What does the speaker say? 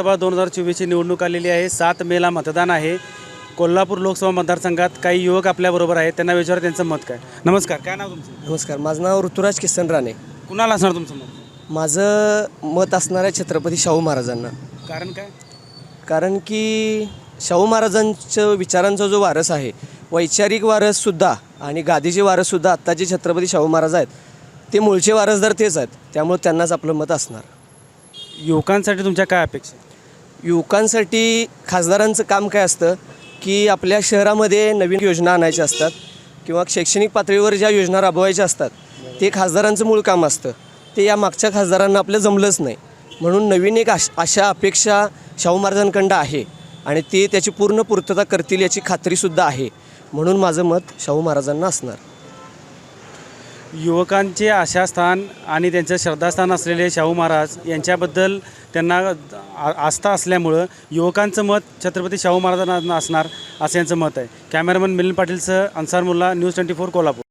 सभा दोन हजार चोवीसची निवडणूक आलेली आहे. सात मेला मतदान आहे. कोल्हापूर लोकसभा मतदारसंघात काही युवक आपल्याबरोबर आहेत. त्यांना विचारा त्यांचं मत काय? नमस्कार काय नाव तुमचं? नमस्कार माझं नाव ऋतुराज किसन राणे. कुणाला असणार तुमचं मत? माझं मत असणार आहे छत्रपती शाहू महाराजांना. कारण काय? कारण की शाहू महाराजांचं विचारांचा जो वारस आहे वैचारिक वारससुद्धा आणि गादीचे वारससुद्धा आत्ताचे छत्रपती शाहू महाराज आहेत ते मूळचे वारसदार तेच आहेत. त्यामुळे त्यांनाच आपलं मत असणार. युवकांसाठी तुमच्या काय अपेक्षा युवकांसाठी खासदारांचं काम काय असतं? की आपल्या शहरामध्ये नवीन योजना आणायच्या असतात किंवा शैक्षणिक पातळीवर ज्या योजना राबवायच्या असतात ते खासदारांचं मूळ काम असतं. ते या मागच्या खासदारांना आपलं जमलंच नाही. म्हणून नवीन एक आश अशा अपेक्षा शाहू महाराजांकडं आहे आणि ते त्याची पूर्ण पूर्तता करतील याची खात्रीसुद्धा आहे. म्हणून माझं मत शाहू महाराजांना असणार. युवकांचे आशास्थान आणि त्यांचं श्रद्धास्थान असलेले शाहू महाराज यांच्याबद्दल त्यांना आ- आस्था असल्यामुळं युवकांचं मत छत्रपती शाहू महाराजांना असणार असं यांचं मत आहे. Cameraman Milind पाटीलसह Ansar Mulla news twenty four Kolhapur.